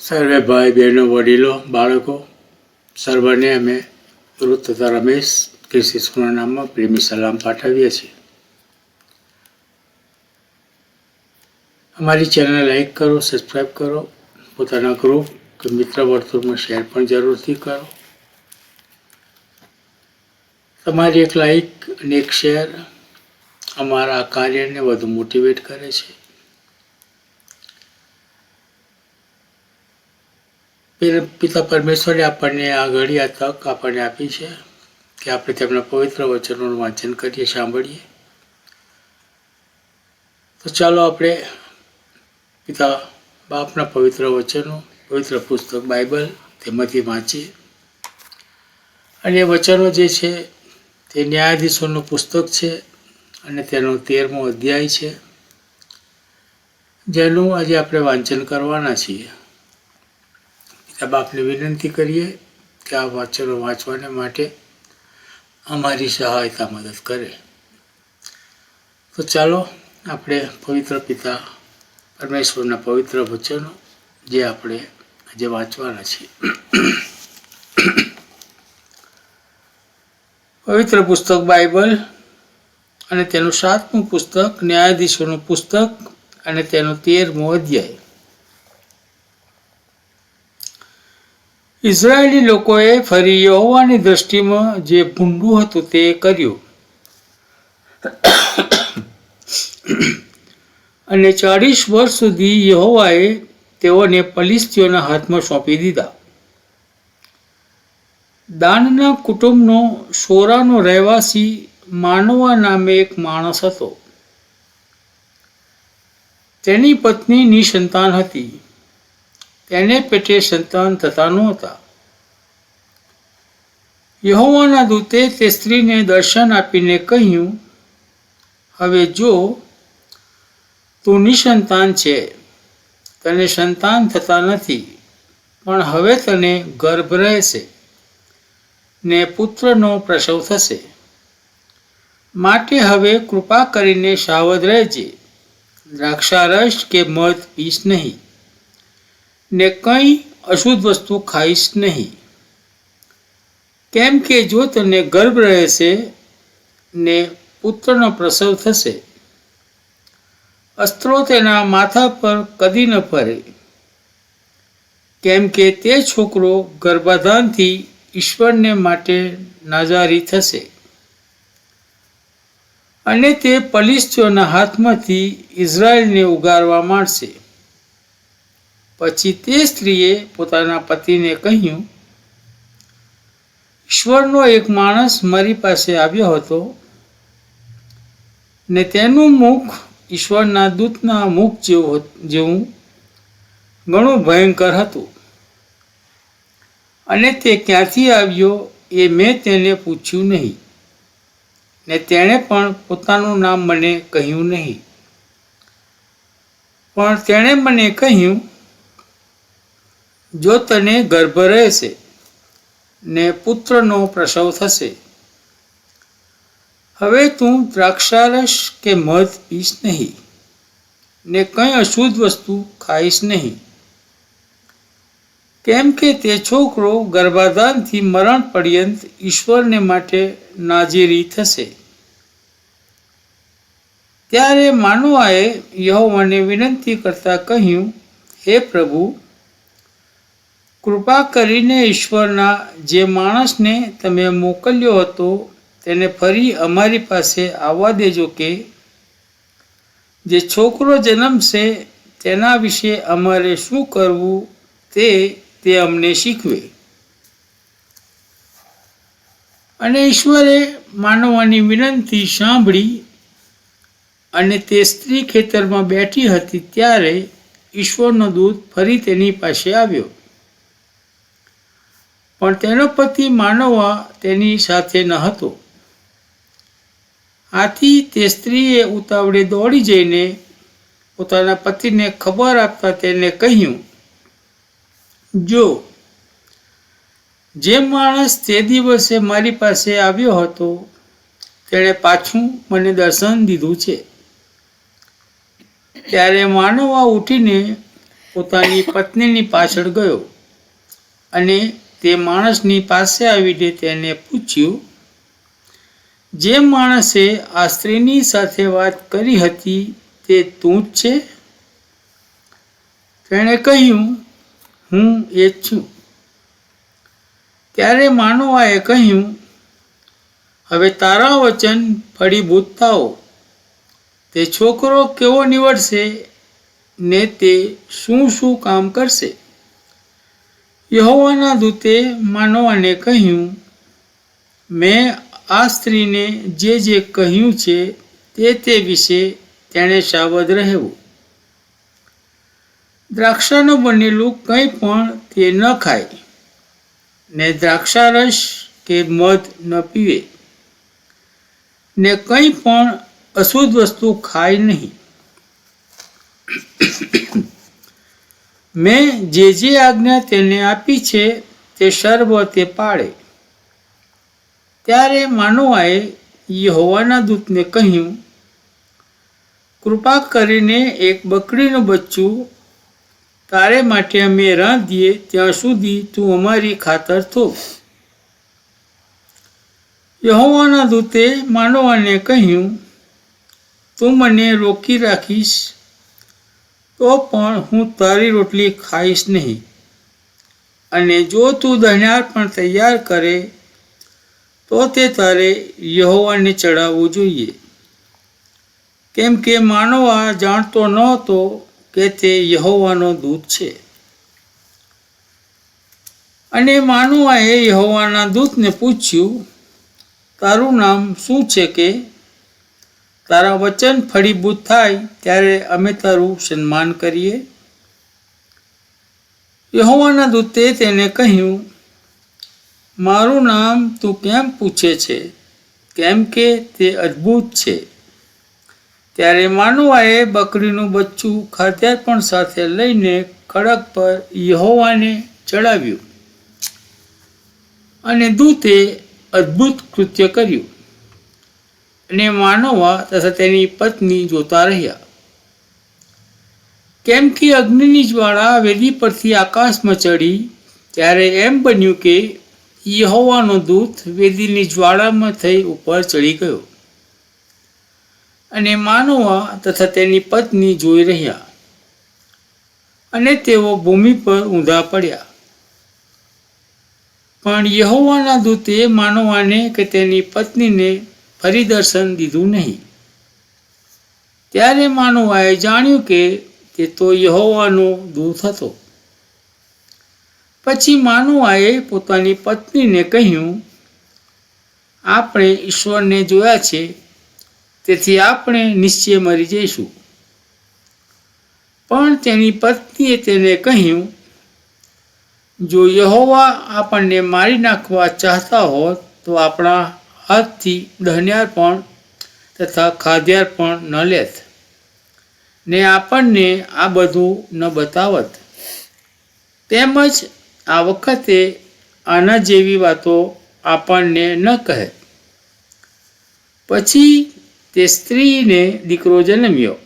સર્વે ભાઈ બહેનો, વડીલો, બાળકો, સર્વને અમે રુત તથા રમેશ કૃષિ સ્કૂલના નામમાં પ્રેમી સલામ પાઠવીએ છીએ. અમારી ચેનલ લાઈક કરો સબસ્ક્રાઈબ કરો, પોતાના ગ્રુપ કે મિત્ર વર્તુળમાં શેર પણ જરૂરથી કરો. તમારી એક લાઈક અને એક શેર અમારા કાર્યને વધુ મોટિવેટ કરે છે. પિતા પરમેશ્વરે આપણને આ ઘડી આ તક આપણને આપી છે કે આપણે તેમના પવિત્ર વચનોનું વાંચન કરીએ, સાંભળીએ. તો ચાલો આપણે પિતા બાપના પવિત્ર વચનો, પવિત્ર પુસ્તક બાઇબલ તેમાંથી વાંચીએ. અને એ વચનો જે છે તે ન્યાયાધીશોનું પુસ્તક છે અને તેનો તેરમો અધ્યાય છે. જેનું આજે આપણે વાંચન કરવાના છીએ. પિતા આપને વિનંતી કરીએ કે આ વાંચનો વાંચવાને માટે અમારી સહાયતા મદદ કરે. તો ચાલો આપણે પવિત્ર પિતા પરમેશ્વરના પવિત્ર વચનો જે આપણે આજે વાંચવાના છીએ. પવિત્ર પુસ્તક બાઇબલ અને તેનું સાતમું પુસ્તક ન્યાયાધીશોનું પુસ્તક અને તેનો તેરમો અધ્યાય. ઇઝરાયેલી લોકોએ ફરી યહોવાની દ્રષ્ટિમાં જે ભૂંડું હતું તે કર્યું. અને ચાળીસ વર્ષ સુધી યહોવાએ તેઓને પલિસ્તીઓના હાથમાં સોંપી દીધા. દાનના કુટુંબનો સોરાનો રહેવાસી માનવા નામે એક માણસ હતો. તેની પત્ની નિસંતાન હતી. તેને પેટે સંતાન થતા નહોતા. યહોવાના દૂતે તે સ્ત્રીને દર્શન આપીને કહ્યું, હવે જો તું નિસંતાન છે, તને સંતાન થતા નથી, પણ હવે તને ગર્ભ રહેશે, ને પુત્રનો પ્રસવ થશે. માટે હવે કૃપા કરીને સાવધ રહેજે. દ્રાક્ષારસ કે મધ પીશ નહીં. ને કંઈ અશુદ્ધ વસ્તુ ખાઈશ નહીં. કેમ કે જો તને ગર્ભ રહેશે ને પુત્રનો પ્રસવ થશે, અસ્ત્રો તેના માથા પર કદી ન ફરે. કેમ કે તે છોકરો ગર્ભાધાનથી ઈશ્વરને માટે નાજારી થશે. અને તે પલિસ્તીઓના હાથમાંથી ઇઝરાયલને ઉગારવા માંડશે. પછી તે સ્ત્રીએ પોતાના પતિને કહ્યું, ઈશ્વરનો એક માણસ મારી પાસે આવ્યો હતો ને તેનું મુખ ઈશ્વરના દૂતના મુખ જેવું જેવું ઘણું ભયંકર હતું. અને તે ક્યાંથી આવ્યો એ મેં તેને પૂછ્યું નહીં ને તેણે પણ પોતાનું નામ મને કહ્યું નહીં. પણ તેણે મને કહ્યું જો તને ગર્ભ રહેશે ને પુત્રનો પ્રસવ થશે. હવે તું દ્રાક્ષારસ કે મધ પીશ નહીં ને કંઈ અશુદ્ધ વસ્તુ ખાઈશ નહીં. કેમ કે તે છોકરો ગર્ભાધાનથી મરણ પર્યંત ઈશ્વરને માટે નાજીરી થશે. ત્યારે માનવાએ યહોવાને વિનંતી કરતા કહ્યું, હે પ્રભુ કૃપા કરીને ઈશ્વરના જે માણસને તમે મોકલ્યો હતો, તેને ફરી અમારી પાસે આવવા દેજો કે, જે છોકરો જન્મશે, તેના વિશે અમારે શું કરવું તે તે અમને શીખવે. અને ઈશ્વરે માનવાની વિનંતી સાંભળી અને તે સ્ત્રી ખેતરમાં બેઠી હતી ત્યારે ઈશ્વરનો દૂત ફરી તેની પાસે આવ્યો. પણ તેનો પતિ માનવા તેની સાથે ન હતો. આથી તે સ્ત્રીએ ઉતાવળે દોડી જઈને પોતાના પતિને ખબર આપતા તેને કહ્યું, જો, જે માણસ તે દિવસે મારી પાસે આવ્યો હતો, તેણે પાછું મને દર્શન દીધું છે. ત્યારે માનવા ઉઠીને પોતાની પત્નીની પાછળ ગયો અને તે માણસની પાસે આવીને તેને પૂછ્યું, જે માણસે આ સ્ત્રીની સાથે વાત કરી હતી તે તું જ છે? તેણે કહ્યું, હું એ જ છું. ત્યારે માનવાએ કહ્યું, હવે તારા વચન ફળીભૂત થાઓ તે છોકરો કેવો નીવડશે ને તે શું શું કામ કરશે? યહોવાના દૂતે માનવાને કહ્યું, મેં આ સ્ત્રીને જે જે કહ્યું છે તે તે વિશે તેણે સાવધ રહેવું. દ્રાક્ષાનું બનેલું કંઈ પણ તે ન ખાય. ને દ્રાક્ષારસ કે મધ ન પીવે. ને કંઈ પણ અશુદ્ધ વસ્તુ ખાય નહીં. મેં જે જે આજ્ઞા તેને આપી છે તે સર્વ તે પાળે. ત્યારે માનવાએ યહોવાના દૂતને કહ્યું, કૃપા કરીને એક બકરીનું બચ્ચું તારે માટે અમે રાંધીએ ત્યાં સુધી તું અમારી ખાતર થો. યહોવાના દૂતે માનવાને કહ્યું, તું મને રોકી રાખીશ તો પણ હું તારી રોટલી ખાઈશ નહીં. અને જો તું દહનાર પણ તૈયાર કરે, તો તે તારે યહોવાને ચડાવવું જોઈએ. કેમ કે માનવા જાણતો ન હતો કે તે યહોવાનો દૂત છે. અને માનવાએ યહોવાના દૂતને પૂછ્યું, તારું નામ શું છે કે? તારા વચન ફળીભૂત થાય ત્યારે અમે તારું સન્માન કરીએ. યહોવાના દૂતે તેને કહ્યું, મારું નામ તું કેમ પૂછે છે? કેમ કે તે અદ્ભુત છે. ત્યારે માનવાએ બકરીનું બચ્ચું ખાદ્યાર્પણ સાથે લઈને ખડક પર યહોવાને ચડાવ્યું અને દૂતે અદ્ભુત કૃત્ય કર્યું. અને માનવા તથા તેની પત્ની જોતા રહ્યા. કેમ કે અગ્નિની જ્વાળા વેદી પરથી આકાશમાં ચડી, ત્યારે એમ બન્યું કે યહોવાનો દૂત વેદીની જ્વાળામાં થઈ ઉપર ચડી ગયો. અને માનવા તથા તેની પત્ની જોઈ રહ્યા. અને તેઓ ભૂમિ પર ઊંધા પડ્યા. પણ યહોવાના દૂતે માનવાને કે તેની પત્નીને ફરી દર્શન દીધું નહીં. ત્યારે માનવાએ જાણ્યું કે તે તો યહોવાનો દૂત હતો. પછી માનવાએ પોતાની પત્નીને કહ્યું, આપણે ઈશ્વરને જોયા છે, તેથી આપણે નિશ્ચય મરી જઈશું. પણ તેની પત્નીએ તેને કહ્યું, જો યહોવા આપણને મારી નાખવા ચાહતા હોત તો આપણા હાથથી દહન્યાર્પણ તથા ખાદ્યાર પણ ન લેત. ને આપણને આ બધું ન બતાવત. તેમજ આ વખતે આના જેવી વાતો આપણને ન કહે. પછી તે સ્ત્રીને દીકરો જન્મ્યો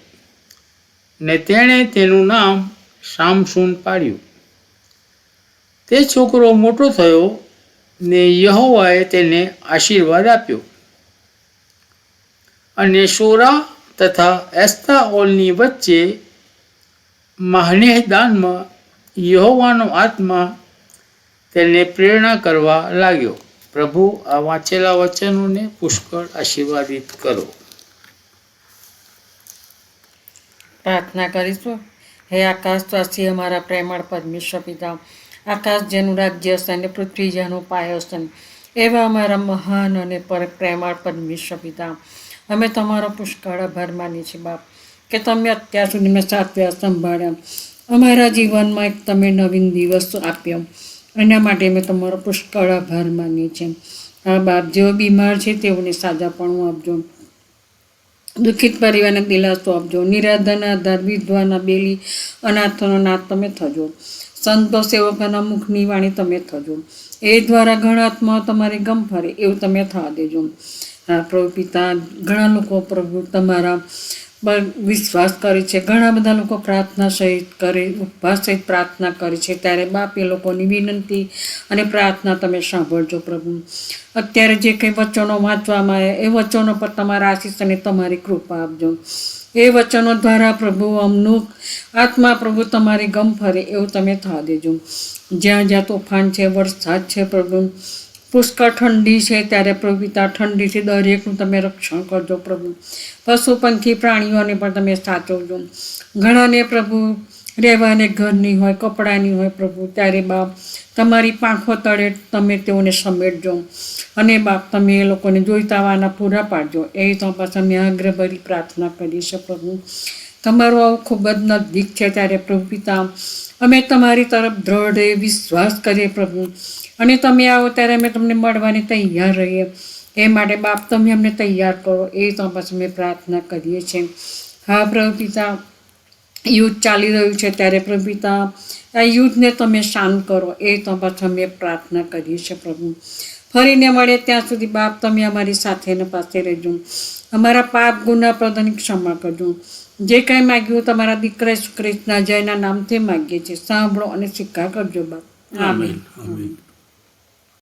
ને તેણે તેનું નામ શામસૂન પાડ્યું. તે છોકરો મોટો થયો ને યહોવાએ તેને આશીર્વાદ આપ્યો. અને શોરા તથા એસ્તાઓલની વચ્ચે માહનેહદાનમાં યહોવાનો આત્મા તેને પ્રેરણા કરવા લાગ્યો. પ્રભુ, આ વાંચેલા વચનોને પુષ્કળ આશીર્વાદિત કરો. પ્રાર્થના કરીશું. હે આકાશવાસી, અમારા પ્રેમળ પરમેશ્વર પિતા આકાશ જેનું રાજ્ય છે અને પૃથ્વી જેનો પાયો છે એવા અમારા મહાન અને પર પ્રેમળ પરમેશ્વર પિતા. અમે તમારો પુષ્કળ આભાર માનીએ છીએ બાપ, કે તમે અત્યાર સુધી મેં સાત્વ્યા સંભાળ્યા. અમારા જીવનમાં એક તમે નવીન દિવસ આપ્યો. એના માટે મેં તમારો પુષ્કળ આભાર માનીએ છીએ. આ બાપ જેઓ બીમાર છે તેઓને સાજાપણું આપજો. દુઃખિત પરિવારને દિલાસો આપજો. નિરાધાના, આધાર, વિધવાના, બેલી, અનાથોનો નાથ તમે થજો. સંતો સેવકોના મુખની વાણી તમે થજો. એ દ્વારા ઘણા આત્મા તમારે ગમ ફરે એવું તમે થવા દેજો. પ્રભુ પિતા, ઘણા લોકો પ્રભુ તમારા પર વિશ્વાસ કરે છે. ઘણા બધા લોકો પ્રાર્થના સહિત કરે, ઉપવાસ સહિત પ્રાર્થના કરે છે. ત્યારે બાપ એ લોકોની વિનંતી અને પ્રાર્થના તમે સાંભળજો પ્રભુ. અત્યારે જે કંઈ વચનો વાંચવામાં આવે, એ વચનો પર તમારા આશીષ અને તમારી કૃપા આપજો. એ વચનો દ્વારા પ્રભુ અમનું આત્મા પ્રભુ તમારી ગમ ફરે એવું તમે થવા દેજો. જ્યાં જ્યાં તોફાન છે, વરસાદ છે પ્રભુ, પુષ્કળ ઠંડી છે ત્યારે પ્રભુ પિતા ઠંડીથી દરેકનું તમે રક્ષણ કરજો પ્રભુ. પશુ પંખી પ્રાણીઓને પણ તમે સાચવજો. ઘણાને પ્રભુ રહેવાને ઘરની હોય, કપડાની હોય પ્રભુ, ત્યારે બાપ તમારી પાંખો તળે તમે તેઓને સમેટજો. અને બાપ, તમે એ લોકોને જોઈતાવાના પૂરા પાડજો. એ તો અમે આગ્રહભરી પ્રાર્થના કરી છે પ્રભુ. તમારું આવું ખૂબ જ નજીક છે ત્યારે પ્રભુ પિતા, અમે તમારી તરફ દ્રઢ વિશ્વાસ કરીએ પ્રભુ. અને તમે આવો ત્યારે અમે તમને મળવાની તૈયાર રહીએ. એ માટે બાપ, તમે અમને તૈયાર કરો. એ તો પછી અમે પ્રાર્થના કરીએ છીએ. હા પ્રભુ પિતા યુદ્ધ ચાલી રહ્યું છે ત્યારે પ્રભુ પિતા આ યુદ્ધને તમે શાંત કરો એ તો પાછું અમે પ્રાર્થના કરીએ છીએ પ્રભુ. ફરીને મળે ત્યાં સુધી બાપ તમે અમારી સાથે પાસે રહેજો. અમારા પાપ ગુના પ્રદાની ક્ષમા કરજો. જે કાંઈ માગ્યું તમારા દીકરા શ્રી કૃષ્ણ જયના નામથી માગીએ છીએ. સાંભળો અને સિક્કા કરજો બાપ. આમીન આમીન